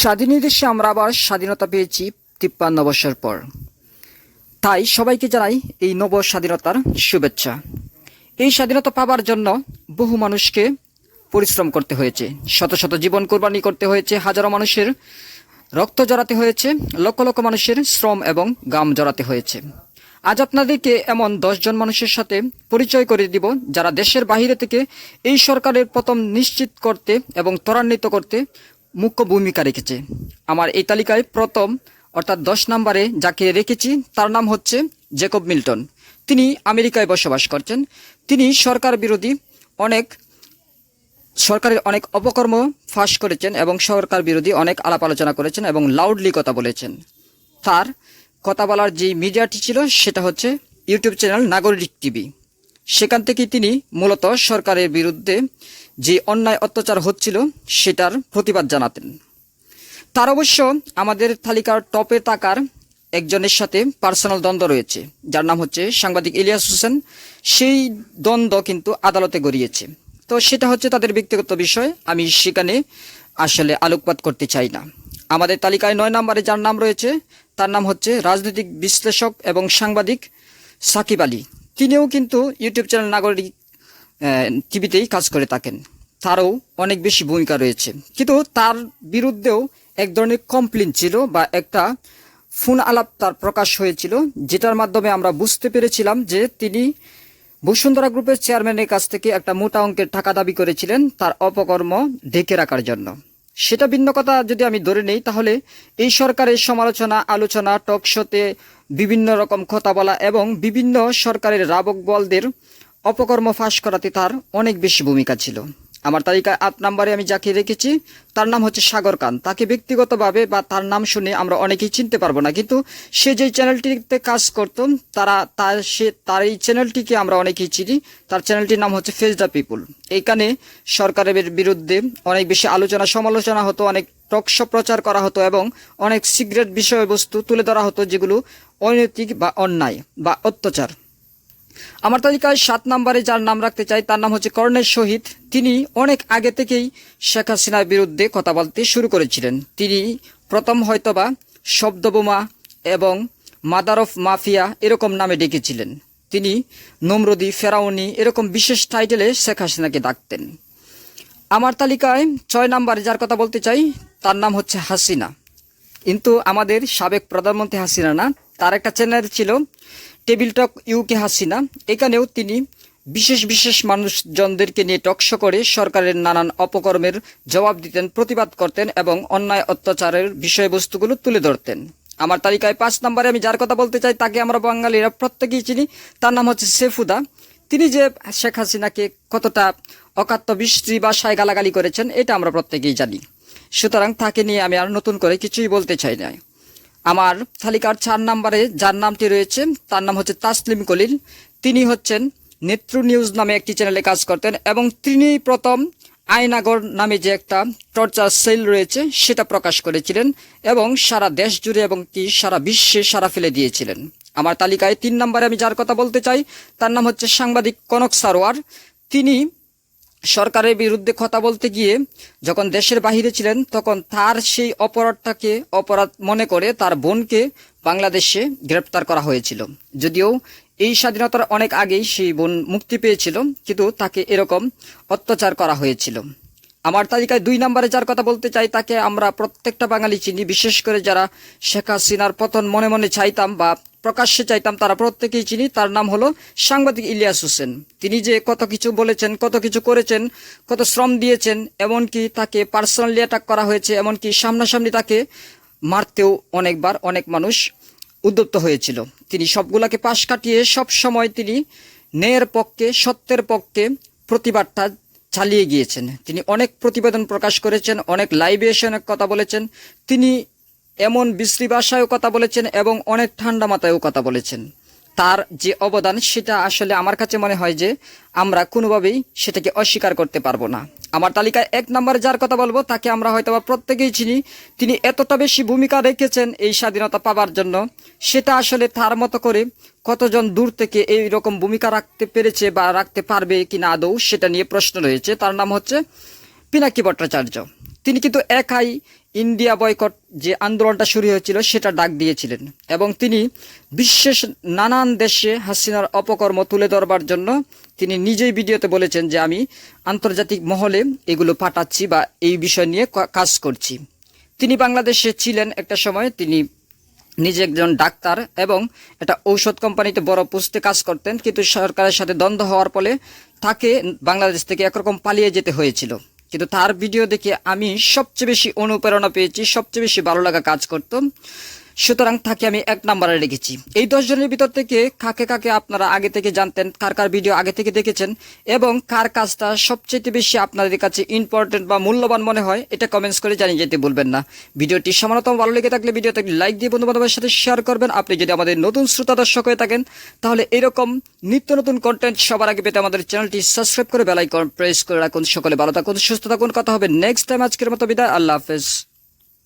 স্বাধীনী দেশে আমরা আবার স্বাধীনতা পেয়েছি তিপ্পান্ন বছর পর। তাই সবাইকে জানাই এই নব স্বাধীনতার শুভেচ্ছা। এই স্বাধীনতা পাবার জন্য বহু মানুষকে পরিশ্রম করতে হয়েছে। শত শত জীবন কোরবানি করতে হয়েছে, হাজারো মানুষের রক্ত জড়াতে হয়েছে, লক্ষ লক্ষ মানুষের শ্রম এবং গাম জড়াতে হয়েছে। আজ আপনাদেরকে এমন দশজন মানুষের সাথে পরিচয় করে দিব, যারা দেশের বাহিরে থেকে এই সরকারের প্রথম নিশ্চিত করতে এবং ত্বরান্বিত করতে মুখ্য ভূমিকা রেখেছে। আমার এই তালিকায় প্রথম, অর্থাৎ দশ নম্বরে যাকে রেখেছি, তার নাম হচ্ছে জেকব মিল্টন। তিনি আমেরিকায় বসবাস করছেন। তিনি সরকার বিরোধী অনেক, সরকারের অনেক অপকর্ম ফাঁস করেছেন এবং সরকার বিরোধী অনেক আলাপ আলোচনা করেছেন এবং লাউডলি কথা বলেছেন। তার কথা বলার যে মিডিয়াটি ছিল, সেটা হচ্ছে ইউটিউব চ্যানেল নাগরিক টিভি। সেখান থেকে তিনি মূলত সরকারের বিরুদ্ধে যে অন্যায় অত্যাচার হচ্ছিল সেটার প্রতিবাদ জানাতেন। তার অবশ্য আমাদের তালিকার টপে তাকার একজনের সাথে পার্সোনাল দ্বন্দ্ব রয়েছে, যার নাম হচ্ছে সাংবাদিক ইলিয়াস হোসেন। সেই দ্বন্দ্ব কিন্তু আদালতে গড়িয়েছে। তো সেটা হচ্ছে তাদের ব্যক্তিগত বিষয়, আমি সেখানে আসলে আলোকপাত করতে চাই না। আমাদের তালিকায় নয় নম্বরে যার নাম রয়েছে, তার নাম হচ্ছে রাজনৈতিক বিশ্লেষক এবং সাংবাদিক সাকিব আলী। তিনিও কিন্তু ইউটিউব চ্যানেল নাগরিক টিভিতেই কাজ করে থাকেন। তারও অনেক বেশি ভূমিকা রয়েছে। কিন্তু তার বিরুদ্ধেও এক ধরনের কমপ্লেন ছিল বা একটা ফোন আলাপ তার প্রকাশ হয়েছিল, যেটার মাধ্যমে আমরা বুঝতে পেরেছিলাম যে তিনি বসুন্ধরা গ্রুপের চেয়ারম্যানের কাছ থেকে একটা মোটা অঙ্কের টাকা দাবি করেছিলেন তার অপকর্ম ঢেকে রাখার জন্য। সেটা ভিন্ন কথা যদি আমি ধরে নেই, তাহলে এই সরকারের সমালোচনা, আলোচনা, টক শোতে বিভিন্ন রকম কথা বলা এবং বিভিন্ন সরকারের রাবক বলদের অপকর্ম ফাঁস করাতে তার অনেক বেশি ভূমিকা ছিল। আমার তালিকায় আট নম্বরে আমি যাকে রেখেছি, তার নাম হচ্ছে সাগর খান তাকে ব্যক্তিগতভাবে বা তার নাম শুনে আমরা অনেকেই চিনতে পারব না, কিন্তু সে যে চ্যানেলটিতে কাজ করত, তারা তার সে, তার এই চ্যানেলটিকে আমরা অনেকেই চিনি। তার চ্যানেলটির নাম হচ্ছে ফেস দ্য পিপুল। এইখানে সরকারের বিরুদ্ধে অনেক বেশি আলোচনা, সমালোচনা হতো, অনেক টকশ প্রচার করা হতো এবং অনেক সিগারেট বিষয়বস্তু তুলে ধরা হতো যেগুলো অনৈতিক বা অন্যায় বা অত্যাচার। আমার তালিকায় সাত নম্বরে যার নাম রাখতে চাই, তার নাম হচ্ছে কর্ণের শহীদ তিনি অনেক আগে থেকেই শেখ হাসিনার বিরুদ্ধে কথা বলতে শুরু করেছিলেন। তিনি প্রথম হয়তোবা শব্দবোমা এবং মাদার অফ মাফিয়া এরকম নামে ডেকেছিলেন। তিনি নমরদি, ফেরাউনি এরকম বিশেষ টাইটেলে শেখ হাসিনাকে ডাকতেন। আমার তালিকায় ছয় নম্বরে যার কথা বলতে চাই, তার নাম হচ্ছে হাসিনা। কিন্তু আমাদের সাবেক প্রধানমন্ত্রী হাসিনা না তার একটা চ্যানেল ছিল টেবিল টক ইউকে হাসিনা। এখানেও তিনি বিশেষ বিশেষ মানুষজনদেরকে নিয়ে টকশো করে সরকারের নানান অপকর্মের জবাব দিতেন, প্রতিবাদ করতেন এবং অন্যায় অত্যাচারের বিষয়বস্তুগুলো তুলে ধরতেন। আমার তালিকায় পাঁচ নম্বরে আমি যার কথা বলতে চাই তাকে আমরা বাঙালিরা প্রত্যেকেই চিনি, তার নাম হচ্ছে সেফুদা। তিনি যে শেখ হাসিনাকে কতটা অকাত্য বৃষ্টি বাসায় গালাগালি করেছেন, এটা আমরা প্রত্যেকেই জানি। সুতরাং তাকে নিয়ে আমি আর নতুন করে কিছুই বলতে চাই না। আমার তালিকার চার নম্বরে যার নামটি রয়েছে, তার নাম হচ্ছে তাসলিম কলিল। তিনি হচ্ছেন নেত্র নিউজ নামে একটি চ্যানেলে কাজ করতেন এবং তিনি প্রথম আয়নাগর নামে যে একটা টর্চার সেল রয়েছে, সেটা প্রকাশ করেছিলেন এবং সারা দেশ জুড়ে এবং কি সারা বিশ্বে সারা ফেলে দিয়েছিলেন। আমার তালিকায় তিন নম্বরে আমি যার কথা বলতে চাই, তার নাম হচ্ছে সাংবাদিক কনক সারোয়ার। তিনি সরকারের বিরুদ্ধে কথা বলতে গিয়ে যখন দেশের বাহিরে ছিলেন, তখন তার সেই অপরাধটাকে অপরাধ মনে করে তার বোনকে বাংলাদেশে গ্রেপ্তার করা হয়েছিল। যদিও এই স্বাধীনতার অনেক আগেই সেই বোন মুক্তি পেয়েছিল, কিন্তু তাকে এরকম অত্যাচার করা হয়েছিল। আমার তালিকায় দুই নম্বরে যার কথা বলতে চাই, তাকে আমরা প্রত্যেকটা বাঙালি চিনি, বিশেষ করে যারা শেখ হাসিনার পতন মনে মনে চাইতাম বা প্রকাশ্যে চাইতাম তারা, প্রত্যেকেই চিনি, তার নাম হলো সাংবাদিক ইলিয়াস হোসেন। তিনি যে কত কিছু বলেছেন, কত কিছু করেছেন, কত শ্রম দিয়েছেন, এমনকি তাকে পার্সোনালি অ্যাটাক করা হয়েছে, এমনকি সামনাসামনি তাকে মারতেও অনেকবার অনেক মানুষ উদ্যপ্ত হয়েছিল। তিনি সবগুলাকে পাশ কাটিয়ে সব সময় তিনি ন্যায়ের পক্ষে, সত্যের পক্ষে প্রতিবাদটা চালিয়ে গিয়েছেন। তিনি অনেক প্রতিবেদন প্রকাশ করেছেন, অনেক লাইভে এসে অনেক কথা বলেছেন। তিনি এমন বিশ্রী ভাষায়ও কথা বলেছেন এবং অনেক ঠান্ডা মাথায়ও কথা বলেছেন। তার যে অবদান, সেটা আসলে আমার কাছে মনে হয় যে আমরা কোনোভাবেই সেটাকে অস্বীকার করতে পারব না। আমার তালিকায় এক নম্বরে যার কথা বলব, তাকে আমরা হয়তো বা প্রত্যেকেই চিনি। তিনি এতটা বেশি ভূমিকা রেখেছেন এই স্বাধীনতা পাবার জন্য। সেটা আসলে তার মতো করে কতজন দূর থেকে এই রকম ভূমিকা রাখতে পেরেছে বা রাখতে পারবে কি না আদৌ, সেটা নিয়ে প্রশ্ন রয়েছে। তার নাম হচ্ছে পিনাকি ভট্টাচার্য। তিনি কিন্তু একাই ইন্ডিয়া বয়কট যে আন্দোলনটা শুরু হয়েছিল, সেটা ডাক দিয়েছিলেন। এবং তিনি বিশ্বের নানান দেশে হাসিনার অপকর্ম তুলে ধরবার জন্য তিনি নিজেই ভিডিওতে বলেছেন যে, আমি আন্তর্জাতিক মহলে এগুলো পাঠাচ্ছি বা এই বিষয় নিয়ে কাজ করছি। তিনি বাংলাদেশে ছিলেন একটা সময়, তিনি নিজে একজন ডাক্তার এবং একটা ঔষধ কোম্পানিতে বড় পোস্টে কাজ করতেন, কিন্তু সরকারের সাথে দ্বন্দ্ব হওয়ার ফলে তাকে বাংলাদেশ থেকে একরকম পালিয়ে যেতে হয়েছিল। কিন্তু তার ভিডিও দেখে আমি সবচেয়ে বেশি অনুপ্রেরণা পেয়েছি, সবচেয়ে বেশি ভালো লাগা কাজ করতো। সুতরাং তাকে আমি এক নম্বরে রেখেছি। এই দশ জনের ভিতর থেকে কাকে কাকে আপনারা আগে থেকে জানতেন, কার কার ভিডিও আগে থেকে দেখেছেন এবং কার কাজটা সবচেয়ে বেশি আপনাদের কাছে ইম্পর্টেন্ট বা মূল্যবান মনে হয়, এটা কমেন্টস করে জানিয়ে যেতে বলবেন না। ভিডিওটি সামান্যতম ভালো লেগে থাকলে ভিডিওতে লাইক দিয়ে বন্ধু বান্ধবের সাথে শেয়ার করবেন। আপনি যদি আমাদের নতুন শ্রোতা দর্শক হয়ে থাকেন, তাহলে এরকম নিত্য নতুন কন্টেন্ট সবার আগে পেতে আমাদের চ্যানেলটি সাবস্ক্রাইব করে বেলাইকন প্রেস করে রাখুন। সকলে ভালো থাকুন, সুস্থ থাকুন। কথা হবে নেক্সট টাইম আজকের মতো বিদায়। আল্লাহ হাফেজ।